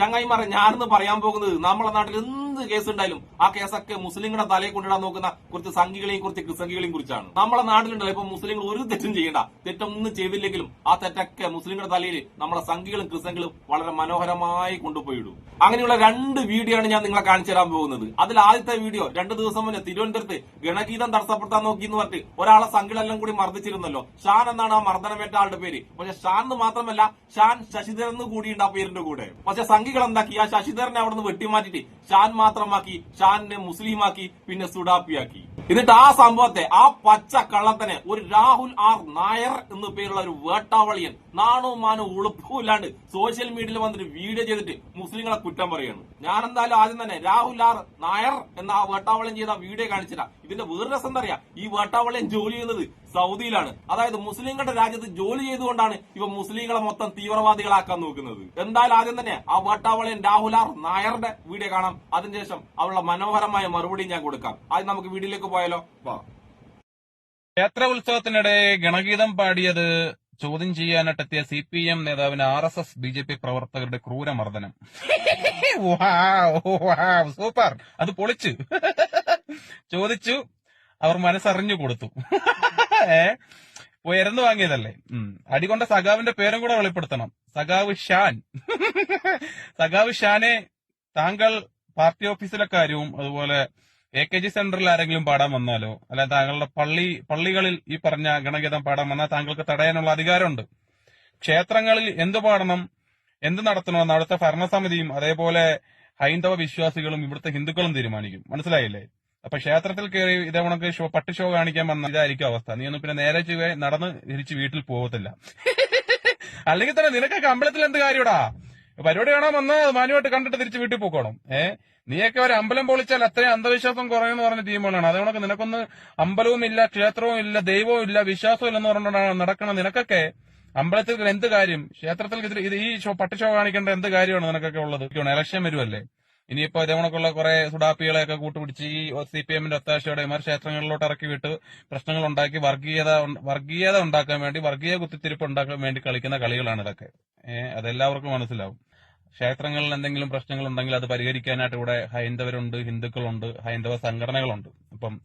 ചങ്ങായിമാരെ ഞാനെന്ന് പറയാൻ പോകുന്നത് നമ്മളെ നാട്ടിൽ എന്ത് കേസ് ഉണ്ടായാലും ആ കേസൊക്കെ മുസ്ലിങ്ങളുടെ തലയെ കൊണ്ടിടാൻ നോക്കുന്ന കുറച്ച് സംഘികളെയും കുറച്ച് ക്രിസംഘികളെയും കുറിച്ചാണ്. നമ്മളെ നാട്ടിലുണ്ടല്ലോ ഇപ്പൊ മുസ്ലിങ്ങൾ ഒരു തെറ്റും ചെയ്യണ്ട തെറ്റൊന്നും ചെയ്തില്ലെങ്കിലും ആ തെറ്റൊക്കെ മുസ്ലിങ്ങളുടെ തലയിൽ നമ്മളെ സംഘികളും ക്രിസംഘികളും വളരെ മനോഹരമായി കൊണ്ടുപോയിടും. അങ്ങനെയുള്ള രണ്ട് വീഡിയോ ആണ് ഞാൻ നിങ്ങളെ കാണിച്ചു തരാൻ പോകുന്നത്. അതിൽ ആദ്യത്തെ വീഡിയോ രണ്ട് ദിവസം മുന്നേ തിരുവനന്തപുരത്ത് ഗണഗീതം തടസ്സപ്പെടുത്താൻ നോക്കി എന്ന് പറഞ്ഞിട്ട് ഒരാളെ സംഘികളെല്ലാം കൂടി മർദ്ദിച്ചിരുന്നല്ലോ. ഷാൻ എന്നാണ് ആ മർദ്ദനമേറ്റ ആളുടെ പേര്. പക്ഷെ ഷാൻ എന്ന് മാത്രമല്ല ഷാൻ ശശിധരൻ കൂടിയുണ്ട് ആ പേരിന്റെ കൂടെ. പക്ഷെ സംഘികൾ എന്താക്കി ആ ശശിധരനെ അവിടെ നിന്ന് വെട്ടിമാറ്റിട്ട് ഷാൻ മാത്രമാക്കി ഷാനിനെ മുസ്ലിമാക്കി പിന്നെ സുഡാപ്പിയാക്കി. എന്നിട്ട് ആ സംഭവത്തെ ആ പച്ച കള്ളത്തനെ ഒരു രാഹുൽ ആർ നായർ എന്ന് പേരുള്ള ഒരു വേട്ടാവളിയൻ നാണോ മാനോ ഉളുപ്പുമില്ലാണ്ട് സോഷ്യൽ മീഡിയയിൽ വന്നിട്ട് വീഡിയോ ചെയ്തിട്ട് മുസ്ലിങ്ങളെ കുറ്റം പറയുന്നു ഞാൻ എന്തായാലും ആദ്യം തന്നെ രാഹുൽ ആർ നായർ എന്ന ആ വേട്ടാവളിയൻ ചെയ്ത വീഡിയോ കാണിച്ചില്ല. ഇതിന്റെ വേറെ രസം എന്താ ഈ വേട്ടാവളിയൻ ജോലി ചെയ്യുന്നത് സൗദിയിലാണ്. അതായത് മുസ്ലിങ്ങളുടെ രാജ്യത്ത് ജോലി ചെയ്തുകൊണ്ടാണ് ഇവ മുസ്ലിങ്ങളെ മൊത്തം തീവ്രവാദികളാക്കാൻ നോക്കുന്നത്. എന്തായാലും ആദ്യം തന്നെ ആ വട്ടാവളയൻ രാഹുൽ ആർ നായരുടെ വീഡിയോ കാണാം. അതിനുശേഷം അവളുടെ മനോഹരമായ മറുപടി ഞാൻ കൊടുക്കാം. ആദ്യം നമുക്ക് വീഡിയോയിലേക്ക് പോയാലോ? ക്ഷേത്ര ഉത്സവത്തിനിടെ ഗണഗീതം പാടിയത് ചോദ്യം ചെയ്യാനായിട്ടെത്തിയ സി പി എം നേതാവിന് R S S B J P പ്രവർത്തകരുടെ ക്രൂരമർദ്ദനം. സൂപ്പർ. അത് പൊളിച്ചു. ചോദിച്ചു അവർ മനസ്സറിഞ്ഞു കൊടുത്തു. ഉയർന്നു വാങ്ങിയതല്ലേ. അടികൊണ്ട സഖാവിന്റെ പേരും കൂടെ വെളിപ്പെടുത്തണം. സഖാവ് ഷാൻ. സഖാവ് ഷാനെ താങ്കൾ പാർട്ടി ഓഫീസിലെ കാര്യവും അതുപോലെ എ കെ ജി സെന്ററിൽ ആരെങ്കിലും പാടാൻ വന്നാലോ? അല്ലെ താങ്കളുടെ പള്ളി പള്ളികളിൽ ഈ പറഞ്ഞ ഗണഗീതം പാടാൻ വന്നാൽ താങ്കൾക്ക് തടയാനുള്ള അധികാരമുണ്ട്. ക്ഷേത്രങ്ങളിൽ എന്ത് പാടണം എന്ത് നടത്തണമെന്ന് അവിടുത്തെ ഭരണസമിതിയും അതേപോലെ ഹൈന്ദവ വിശ്വാസികളും ഇവിടുത്തെ ഹിന്ദുക്കളും തീരുമാനിക്കും. മനസ്സിലായില്ലേ? അപ്പൊ ക്ഷേത്രത്തിൽ കയറി ഇതേ ഉണക്ക് ഷോ പട്ട് ഷോ കാണിക്കാൻ വന്ന ഇതായിരിക്കും അവസ്ഥ. നീ ഒന്നും പിന്നെ നേരെ ചുവേ നടന്ന് തിരിച്ച് വീട്ടിൽ പോകത്തില്ല അല്ലെങ്കിൽ തന്നെ നിനക്കൊക്കെ അമ്പലത്തിൽ എന്ത് കാര്യടാ? പരിപാടി കാണാൻ വന്ന് മാനുമായിട്ട് കണ്ടിട്ട് തിരിച്ച് വീട്ടിൽ പോക്കണം. ഏ? നീയൊക്കെ ഒരു അമ്പലം പൊളിച്ചാൽ അത്രയും അന്ധവിശ്വാസം കുറയുമെന്ന് പറഞ്ഞ ടീമുകളാണ് അതുകൊണ്ടൊക്കെ നിനക്കൊന്ന് അമ്പലവും ഇല്ല ക്ഷേത്രവും ഇല്ല ദൈവവും ഇല്ല വിശ്വാസവും ഇല്ലെന്ന് പറഞ്ഞുകൊണ്ടാണ് നടക്കണം നിനക്കൊക്കെ അമ്പലത്തിൽ എന്ത് കാര്യം? ക്ഷേത്രത്തിൽ ഇത് ഇത് ഈ ഷോ പട്ട് ഷോ കാണിക്കേണ്ട എന്ത് കാര്യമാണ് നിനക്കൊക്കെ ഉള്ളത്? ഇലക്ഷൻ വരുമല്ലേ ഇനിയിപ്പോ ഇതേ കണക്കുള്ള കുറെ സുഡാപ്പികളെയൊക്കെ കൂട്ടുപിടിച്ച് ഈ സി പി എമ്മിന്റെ ഒത്താശയോടെ ഇമാർ ക്ഷേത്രങ്ങളിലോട്ട് ഇറക്കി വിട്ട് പ്രശ്നങ്ങൾ ഉണ്ടാക്കി വർഗീയത വർഗീയത ഉണ്ടാക്കാൻ വേണ്ടി വർഗീയ കുത്തിത്തിരിപ്പ് ഉണ്ടാക്കാൻ വേണ്ടി കളിക്കുന്ന കളികളാണ് ഇതൊക്കെ. ഏഹ് അതെല്ലാവർക്കും മനസ്സിലാവും. ക്ഷേത്രങ്ങളിൽ എന്തെങ്കിലും പ്രശ്നങ്ങൾ ഉണ്ടെങ്കിൽ അത് പരിഹരിക്കാനായിട്ട് ഇവിടെ ഹൈന്ദവരുണ്ട് ഹിന്ദുക്കളുണ്ട് ഹൈന്ദവ സംഘടനകളുണ്ട്. അപ്പം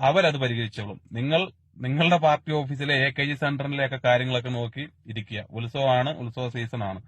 അവരത് പരിഹരിച്ചോളും. നിങ്ങൾ നിങ്ങളുടെ പാർട്ടി ഓഫീസിലെ എ കെ ജി സെന്ററിലെയൊക്കെ കാര്യങ്ങളൊക്കെ നോക്കി ഇരിക്കുക. ഉത്സവമാണ് ഉത്സവ സീസണാണ്.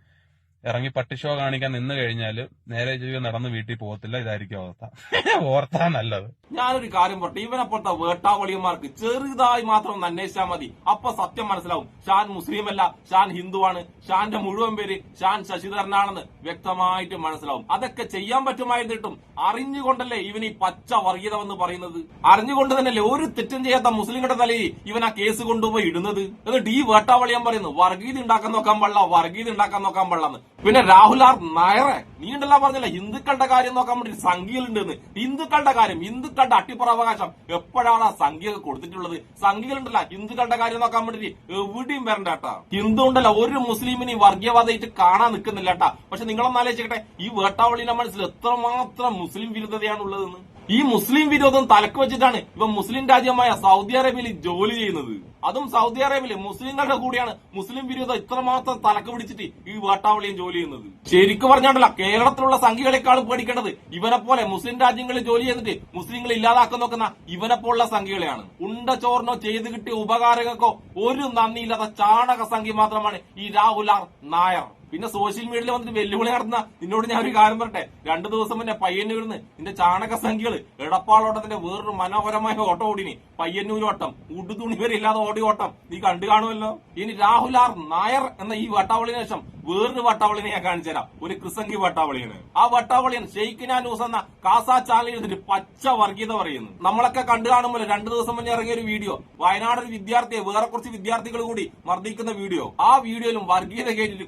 ഇറങ്ങി പട്ടി ഷോ കാണിക്കാൻ നിന്ന് കഴിഞ്ഞാൽ നേരെ ചെയ്യുക നടന്ന് വീട്ടിൽ പോകത്തില്ല. ഇതായിരിക്കും അവസ്ഥ. ഓർത്താ നല്ലത്. ഞാനൊരു കാര്യം പറട്ടെ ഇവനെ പോലത്തെ വേട്ടാവളിയന്മാർക്ക് ചെറുതായി മാത്രം ഒന്ന് അന്വേഷിച്ചാൽ മതി. അപ്പൊ സത്യം മനസ്സിലാവും. ഷാൻ മുസ്ലിം അല്ല ഷാൻ ഹിന്ദുവാണ്. ഷാന്റെ മുഴുവൻ പേര് ഷാൻ ശശിധരനാണെന്ന് വ്യക്തമായിട്ട് മനസ്സിലാവും. അതൊക്കെ ചെയ്യാൻ പറ്റുമായിരുന്നിട്ടും അറിഞ്ഞുകൊണ്ടല്ലേ ഇവൻ ഈ പച്ച വർഗീയത എന്ന് പറയുന്നത്? അറിഞ്ഞുകൊണ്ട് തന്നെയല്ലേ ഒരു തെറ്റും ചെയ്യാത്ത മുസ്ലിങ്ങളുടെ തലയിൽ ഇവൻ ആ കേസ് കൊണ്ടുപോയി ഇടുന്നത്? എന്നിട്ട് ഈ വേട്ടാവളിയാൻ പറയുന്നു വർഗീയത ഉണ്ടാക്കാൻ നോക്കാൻ പാടില്ല വർഗീയത ഉണ്ടാക്കാൻ നോക്കാൻ പാടില്ലെന്ന് പിന്നെ രാഹുൽ ആർ നായറെ നീ ഉണ്ടല്ല പറഞ്ഞില്ല ഹിന്ദുക്കളുടെ കാര്യം നോക്കാൻ വേണ്ടി സംഖ്യയിലുണ്ടെന്ന് ഹിന്ദുക്കളുടെ കാര്യം ഹിന്ദുക്കളുടെ അട്ടിപ്പുറാവകാശം. എപ്പോഴാണ് ആ സംഖ്യ കൊടുത്തിട്ടുള്ളത്? സംഖ്യയിലുണ്ടല്ല ഹിന്ദുക്കളുടെ കാര്യം നോക്കാൻ വേണ്ടി എവിടെയും വരണ്ട കേട്ടാ. ഹിന്ദു ഉണ്ടല്ല ഒരു മുസ്ലിമിനെ വർഗീയവാദമായിട്ട് കാണാൻ നിൽക്കുന്നില്ല കേട്ടാ. പക്ഷെ നിങ്ങളൊന്നാലോചിക്കട്ടെ ഈ വേട്ടാവളിയിലെ മനസ്സിൽ എത്രമാത്രം മുസ്ലിം വിരുദ്ധതയാണുള്ളതെന്ന്? ഈ മുസ്ലിം വിരോധം തലക്ക് വെച്ചിട്ടാണ് ഇവ മുസ്ലിം രാജ്യമായ സൗദി അറേബ്യയിൽ ജോലി ചെയ്യുന്നത്. അതും സൗദി അറേബ്യയിൽ മുസ്ലിങ്ങളുടെ കൂടിയാണ് മുസ്ലിം വിരോധം ഇത്രമാത്രം തലക്ക് പിടിച്ചിട്ട് ഈ വേട്ടാവളിയും ജോലി ചെയ്യുന്നത്. ശരിക്കും പറഞ്ഞാണ്ടല്ല കേരളത്തിലുള്ള സംഖ്യകളെക്കാളും പേടിക്കേണ്ടത് ഇവനെ പോലെ മുസ്ലിം രാജ്യങ്ങളിൽ ജോലി ചെയ്തിട്ട് മുസ്ലിങ്ങൾ ഇല്ലാതാക്കാൻ നോക്കുന്ന ഇവനെ പോലുള്ള സംഖ്യകളെയാണ് ഉണ്ട ചോറിനോ ചെയ്ത് കിട്ടിയ ഉപകാരങ്ങൾക്കോ ഒരു നന്ദിയില്ലാത്ത ചാണക സംഘി മാത്രമാണ് ഈ രാഹുൽ ആർ നായർ. പിന്നെ സോഷ്യൽ മീഡിയയിൽ വന്നിട്ട് വെല്ലുവിളി നടത്തുന്ന നിന്നോട് ഞാൻ ഒരു കാര്യം പറട്ടെ രണ്ടു ദിവസം മുന്നേ പയ്യന്നൂരിന്ന് നിന്റെ ചാണക സംഖ്യകൾ എടപ്പാളോട്ടത്തിന്റെ വേറൊരു മനോഹരമായ ഓട്ടം ഓടിനി. പയ്യന്നൂർ ഓട്ടം. ഉടുതുണി വരെ ഇല്ലാതെ ഓടി ഓട്ടം. നീ കണ്ടു കാണുമല്ലോ? ഇനി രാഹുൽ ആർ നായർ എന്ന ഈ വട്ടാവളിന് ശേഷം വേറൊരു വട്ടാവളിനെ ഞാൻ കാണിച്ചു തരാം. ഒരു ക്രിസംഗി വട്ടാവളിയാണ്. ആ വട്ടാവളിയൻ ഷെയ്ഖിന ന്യൂസ് എന്ന കാസാ ചാനലിൽ പച്ച വർഗീയത പറയുന്നു. നമ്മളൊക്കെ കണ്ടു കാണുമല്ലോ രണ്ടു ദിവസം മുന്നേ ഇറങ്ങിയ ഒരു വീഡിയോ. വയനാട് ഒരു വിദ്യാർത്ഥിയെ വേറെ കുറച്ച് വിദ്യാർത്ഥികൾ കൂടി മർദ്ദിക്കുന്ന വീഡിയോ. ആ വീഡിയോയിലും വർഗീയത കേട്ടിട്ട്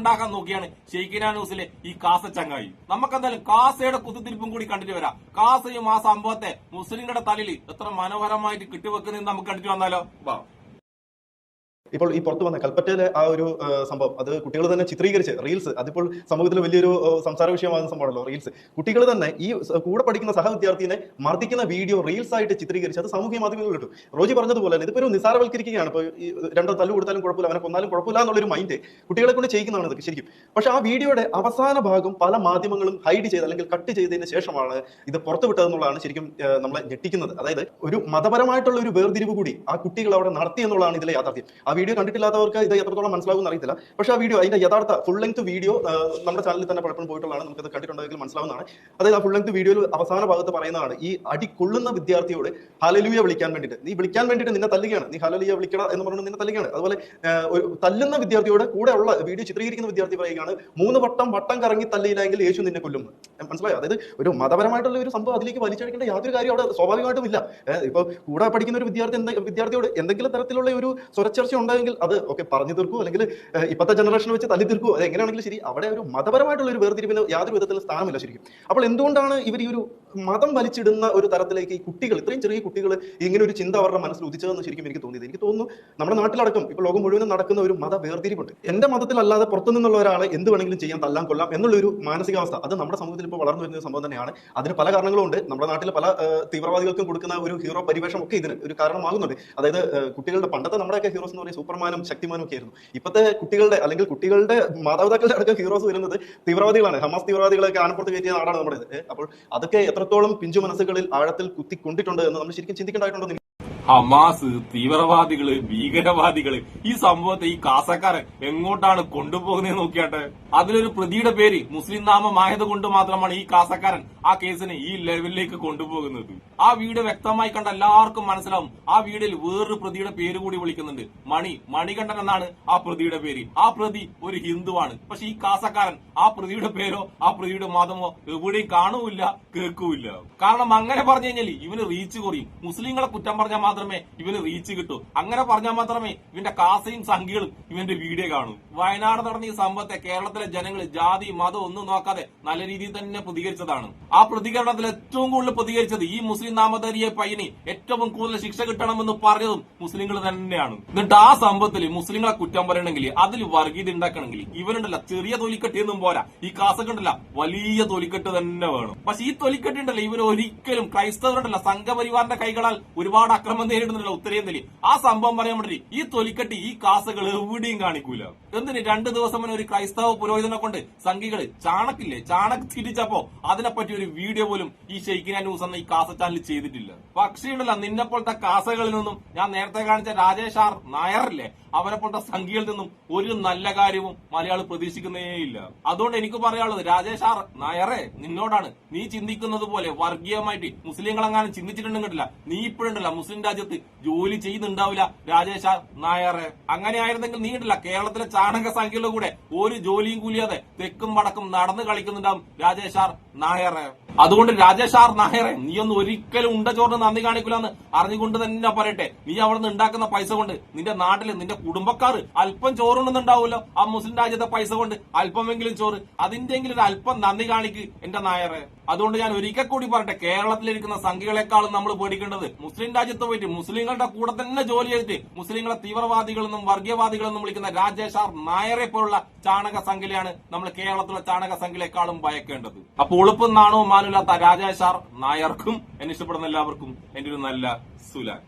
കുത്തിത്തിരിപ്പുണ്ടാക്കാൻ നോക്കിയാണ് ഷെയ്ഖിന ന്യൂസിലെ ഈ കാസ ചങ്ങായി. നമുക്ക് നമുക്കെന്തായാലും കാസയുടെ കുത്തിത്തിരിപ്പും കൂടി കണ്ടിട്ട് വരാം. കാസയും ആ സംഭവത്തെ മുസ്ലിങ്ങളുടെ തലയിൽ എത്ര മനോഹരമായിട്ട് കിട്ടിവെക്കുന്നതെന്ന് നമുക്ക് കണ്ടിട്ട് വന്നാലോ? ഇപ്പോൾ ഈ പുറത്തു വന്ന കൽപ്പറ്റയിലെ ആ ഒരു സംഭവം അത് കുട്ടികൾ തന്നെ ചിത്രീകരിച്ച് റീൽസ് അതിപ്പോൾ സമൂഹത്തിൽ വലിയൊരു സംസാര വിഷയമാകുന്ന സംഭവമാണല്ലോ റീൽസ് കുട്ടികൾ തന്നെ ഈ കൂടെ പഠിക്കുന്ന സഹവിദ്യാർത്ഥിനെ മർദ്ദിക്കുന്ന വീഡിയോ റീൽസ് ആയിട്ട് ചിത്രീകരിച്ച് അത് സാമൂഹ്യ മാധ്യമങ്ങളിൽ കിട്ടും റോജി പറഞ്ഞതുപോലെ തന്നെ ഇതിപ്പോൾ ഒരു നിസാരവൽക്കരിക്കുകയാണ്. ഇപ്പോൾ രണ്ടോ തല്ലു കൊടുത്താലും കുഴപ്പമില്ല അവനെ കൊന്നാലും കുഴപ്പമില്ല എന്നുള്ളൊരു മൈൻഡ് കുട്ടികളെ കൊണ്ട് ചെയ്യിക്കുന്നതാണ് ഇതൊക്കെ ശരിക്കും. പക്ഷെ ആ വീഡിയോയുടെ അവസാന ഭാഗം പല മാധ്യമങ്ങളും ഹൈഡ് ചെയ്ത് അല്ലെങ്കിൽ കട്ട് ചെയ്തതിന് ശേഷമാണ് ഇത് പുറത്തു വിട്ടതെന്നുള്ളതാണ് ശരിക്കും നമ്മളെ ഞെട്ടിക്കുന്നത്. അതായത് ഒരു മതപരമായിട്ടുള്ള ഒരു വേർതിരിവ് കൂടി ആ കുട്ടികൾ അവിടെ നടത്തി എന്നുള്ളതാണ് ഇതിലെ യാഥാർത്ഥ്യം. ആ വീഡിയോ കണ്ടിട്ടില്ലാത്തവർക്ക് ഇത് എത്രത്തോളം മനസ്സിലാവും അറിയത്തില്ല. പക്ഷേ ആ വീഡിയോ അതിന്റെ യഥാർത്ഥ ഫുൾ ലെങ്ത് വീഡിയോ നമ്മുടെ ചാനലിൽ തന്നെ പലപ്പോഴും പോയിട്ടുള്ളതാണ്. നമുക്കത് കണ്ടിട്ടുണ്ടെങ്കിൽ മനസ്സിലാവുന്നതാണ്. അതായത് ആ ഫുൾ ലെങ്ത് വീഡിയോയിൽ അവസാന ഭാഗത്ത് പറയുന്നതാണ് ഈ അടി കൊള്ളുന്ന വിദ്യാർത്ഥിയോട് ഹലലുയ വിളിക്കാൻ വേണ്ടിയിട്ട്. നീ വിളിക്കാൻ വേണ്ടിയിട്ട് നിന്നെ തല്ലുകയാണ്. നീ ഹലലുയ വിളിക്കണ എന്ന് പറഞ്ഞു നിന്നെ തല്ലുകയാണ്. അതുപോലെ തല്ലുന്ന വിദ്യാർത്ഥിയോട് കൂടെ ഉള്ള വീഡിയോ ചിത്രീകരിക്കുന്ന വിദ്യാർത്ഥി പറയുകയാണ് മൂന്ന് വട്ടം വട്ടം കറങ്ങി തല്ലിയില്ലെങ്കിൽ യേശു നിന്നെ കൊല്ലും. മനസ്സിലായോ? അതായത് ഒരു മതപരമായിട്ടുള്ള ഒരു സംഭവം അതിലേക്ക് വലിച്ചടിക്കേണ്ട യാതൊരു കാര്യം അവിടെ സ്വാഭാവികമായിട്ടും ഇല്ല ഇപ്പൊ കൂടെ പഠിക്കുന്ന ഒരു വിദ്യാർത്ഥി വിദ്യാർത്ഥിയോട് എന്തെങ്കിലും തരത്തിലുള്ള ഒരു സ്വരച്ചർച്ച ഉണ്ടെങ്കിൽ അത് ഓക്കെ പറഞ്ഞു തീർക്കൂ. അല്ലെങ്കിൽ ഇപ്പോഴത്തെ ജനറേഷൻ വെച്ച് തല്ലി തീർക്കൂ. അത് എങ്ങനെയാണെങ്കിലും ശരി അവിടെ ഒരു മതപരമായിട്ടുള്ള ഒരു വേർതിരിവിന് യാതൊരു വിധത്തിലും സ്ഥാനമില്ല ശരിക്കും. അപ്പോൾ എന്തുകൊണ്ടാണ് ഇവർ ഈ ഒരു മതം വലിച്ചിടുന്ന ഒരു തരത്തിലേക്ക് ഈ കുട്ടികൾ ഇത്രയും ചെറിയ കുട്ടികൾ ഇങ്ങനെ ഒരു ചിന്ത അവരുടെ മനസ്സിൽ ഉദിച്ചതെന്ന് ശരിക്കും എനിക്ക് തോന്നിയത്. എനിക്ക് തോന്നുന്നു നമ്മുടെ നാട്ടിലടക്കം ഇപ്പോൾ ലോകം മുഴുവനും നടക്കുന്ന ഒരു മത വേർതിരിവുണ്ട്. എന്റെ മതത്തിലല്ലാതെ പുറത്തു നിന്നുള്ള ഒരാളെ എന്ത് വേണമെങ്കിലും ചെയ്യാൻ തല്ലാൻ കൊല്ലാം എന്നുള്ളൊരു മാനസികാവസ്ഥ അത് നമ്മുടെ സമൂഹത്തിൽ ഇപ്പോൾ വളർന്നു വരുന്ന സംഭവം തന്നെയാണ്. അതിന് പല കാരണങ്ങളുണ്ട് നമ്മുടെ നാട്ടിൽ പല തീവ്രവാദികൾക്കും കൊടുക്കുന്ന ഒരു ഹീറോ പരിവേഷം ഒക്കെ ഇതിന് ഒരു കാരണമാകുന്നുണ്ട്. അതായത് കുട്ടികളുടെ പണ്ടത്തെ നമ്മുടെയൊക്കെ ഹീറോസ് എന്ന് പറയുന്നത് സൂപ്പർമാനും ശക്തിമാനും ഒക്കെ ആയിരുന്നു. ഇപ്പോഴത്തെ കുട്ടികളുടെ അല്ലെങ്കിൽ കുട്ടികളുടെ മാതാപിതാക്കളുടെ അടക്കം ഹീറോസ് വരുന്നത് തീവ്രവാദികളാണ്. ഹമാസ് തീവ്രവാദികളൊക്കെ ആനപ്പുറത്ത് കയറ്റിയ നാടാണ് നമ്മുടേത്. അപ്പോൾ അതൊക്കെ എത്രത്തോളം പിഞ്ചു മനസ്സുകളിൽ ആഴത്തിൽ കുത്തിക്കൊണ്ടിട്ടുണ്ട് എന്ന് നമ്മൾ ശരിക്കും ചിന്തിക്കേണ്ടതായിട്ടുണ്ടോ. ഹമാസ് തീവ്രവാദികൾ ഭീകരവാദികൾ ഈ സംഭവത്തെ ഈ കാസക്കാരൻ എങ്ങോട്ടാണ് കൊണ്ടുപോകുന്നത് നോക്കിയാട്ടെ? അതിലൊരു പ്രതിയുടെ പേര് മുസ്ലിം നാമമായത് കൊണ്ട് മാത്രമാണ് ഈ കാസക്കാരൻ ആ കേസിനെ ഈ ലെവലിലേക്ക് കൊണ്ടുപോകുന്നത്. ആ വീട് വ്യക്തമായി കണ്ട എല്ലാവർക്കും മനസ്സിലാവും. ആ വീടിൽ വേറൊരു പ്രതിയുടെ പേര് കൂടി വിളിക്കുന്നുണ്ട്. മണി. മണികണ്ഠൻ എന്നാണ് ആ പ്രതിയുടെ പേര്. ആ പ്രതി ഒരു ഹിന്ദുവാണ്. പക്ഷെ ഈ കാസക്കാരൻ ആ പ്രതിയുടെ പേരോ ആ പ്രതിയുടെ മതമോ എവിടെയും കാണുമില്ല കേൾക്കൂല്ല കാരണം അങ്ങനെ പറഞ്ഞു കഴിഞ്ഞാൽ ഇവന് റീച്ച് കുറയും. മുസ്ലിങ്ങളെ കുറ്റം പറഞ്ഞാൽ മാത്രമേ ഇവന് റീച്ച് കിട്ടൂ. അങ്ങനെ പറഞ്ഞാൽ മാത്രമേ ഇവന്റെ കാസയും സംഖ്യകളും ഇവന്റെ വീഡിയോ കാണൂ. വയനാട് നടന്ന ഈ സംഭവത്തെ കേരളത്തിലെ ജനങ്ങൾ ജാതി മതം ഒന്നും നോക്കാതെ നല്ല രീതിയിൽ തന്നെ പ്രതികരിച്ചതാണ്. ആ പ്രതികരണത്തിൽ ഏറ്റവും കൂടുതൽ പ്രതികരിച്ചത് ഈ മുസ്ലിം നാമധാരിയെ പയ്യന് ഏറ്റവും കൂടുതൽ ശിക്ഷ കിട്ടണമെന്ന് പറഞ്ഞതും മുസ്ലിങ്ങൾ തന്നെയാണ്. എന്നിട്ട് ആ സംഭവത്തിൽ മുസ്ലിങ്ങളെ കുറ്റം പറയണമെങ്കിൽ അതിൽ വർഗീയത ഉണ്ടാക്കണമെങ്കിൽ ഇവരുണ്ടല്ല ചെറിയ തൊലിക്കെട്ടിയൊന്നും പോരാ. ഈ കാസക്കുണ്ടല്ല വലിയ തൊലിക്കെട്ട് തന്നെ വേണം. പക്ഷെ ഈ തൊലിക്കെട്ടുണ്ടല്ലോ ഇവർ ഒരിക്കലും ക്രൈസ്തവരുണ്ടല്ല സംഘപരിവാറിന്റെ കൈകളാൽ ഒരുപാട് അക്രമം നേരിടുന്നില്ല ഉത്തരേന്ത്യയിൽ ആ സംഭവം പറയാൻ വേണ്ടി ഈ തൊലിക്കട്ടി ഈ കാസകൾ എവിടെയും കാണിക്കൂല. എന്തിന് രണ്ടു ദിവസം മുന്നേ ഒരു ക്രൈസ്തവ പുരോഹിതനെ കൊണ്ട് സംഘികൾ ചാണക്കില്ലേ? ചാണക് തിരിച്ചപ്പോ അതിനെപ്പറ്റി ഒരു വീഡിയോ പോലും ഈ ഷെയ്ഖിന ന്യൂസ് എന്ന ഈ കാസ ചാനൽ ചെയ്തിട്ടില്ല. പക്ഷേ ഉണ്ടല്ല നിന്നെ പോലത്തെ കാസകളിൽ നിന്നും ഞാൻ നേരത്തെ കാണിച്ച രാജേഷ് ആർ നായറില്ലേ അവരെ പോലത്തെ സംഘികളിൽ നിന്നും ഒരു നല്ല കാര്യവും മലയാളി പ്രതീക്ഷിക്കുന്നേയില്ല അതുകൊണ്ട് എനിക്ക് പറയാനുള്ളത് രാജേഷ് ആർ നായറെ നിന്നോടാണ് നീ ചിന്തിക്കുന്നത് പോലെ വർഗീയമായിട്ട് മുസ്ലിങ്ങളെങ്ങാനും ചിന്തിച്ചിട്ടുണ്ടെങ്കിൽ നീ ഇപ്പോഴുണ്ടല്ല മുസ്ലിം രാജ്യത്ത് ജോലി ചെയ്യുന്നുണ്ടാവില്ല രാജേഷ നായർ അങ്ങനെ ആയിരുന്നെങ്കിൽ നീ കേരളത്തിലെ ചാണക സംഖ്യയുടെ കൂടെ ഒരു ജോലിയും കൂലിയാതെ തെക്കും വടക്കും നടന്ന് കളിക്കുന്നുണ്ടാവും രാജേഷ് ആർ നായറെ അതുകൊണ്ട് രാജേഷ് ആർ നായറെ നീ ഒന്നും ഒരിക്കലും ഉണ്ട ചോറിന് നന്ദി കാണിക്കില്ലെന്ന് അറിഞ്ഞുകൊണ്ട് തന്നെ പറയട്ടെ. നീ അവിടെ നിന്ന് ഉണ്ടാക്കുന്ന പൈസ കൊണ്ട് നിന്റെ നാട്ടിൽ നിന്റെ കുടുംബക്കാർ അല്പം ചോറുണ്ടെന്നുണ്ടാവുമല്ലോ ആ മുസ്ലിം രാജ്യത്തെ പൈസ കൊണ്ട് അല്പമെങ്കിലും ചോറ്. അതിന്റെങ്കിലും ഒരു അല്പം നന്ദി കാണിക്ക് എന്റെ നായറെ അതുകൊണ്ട് ഞാൻ ഒരിക്കൽ കൂടി പറയട്ടെ കേരളത്തിലിരിക്കുന്ന സംഖ്യകളെക്കാളും നമ്മൾ പേടിക്കേണ്ടത് മുസ്ലിം രാജ്യത്ത് പോയിട്ട് മുസ്ലിങ്ങളുടെ കൂടെ തന്നെ ജോലി ചെയ്തിട്ട് മുസ്ലിങ്ങളെ തീവ്രവാദികളെന്നും വർഗീയവാദികളെന്നും വിളിക്കുന്ന രാജേഷ് ആർ നായരെ പോലുള്ള ചാണക സംഖ്യയാണ് നമ്മൾ കേരളത്തിലെ ചാണക സംഖ്യയിലേക്കാളും ഭയക്കേണ്ടത്. അപ്പൊ ഉളുപ്പും നാണവും മാനില്ലാത്ത രാജേഷ് ആർ നായർക്കും എന്നെ ഇഷ്ടപ്പെടുന്ന എല്ലാവർക്കും എന്റെ ഒരു നല്ല സുലാൻ.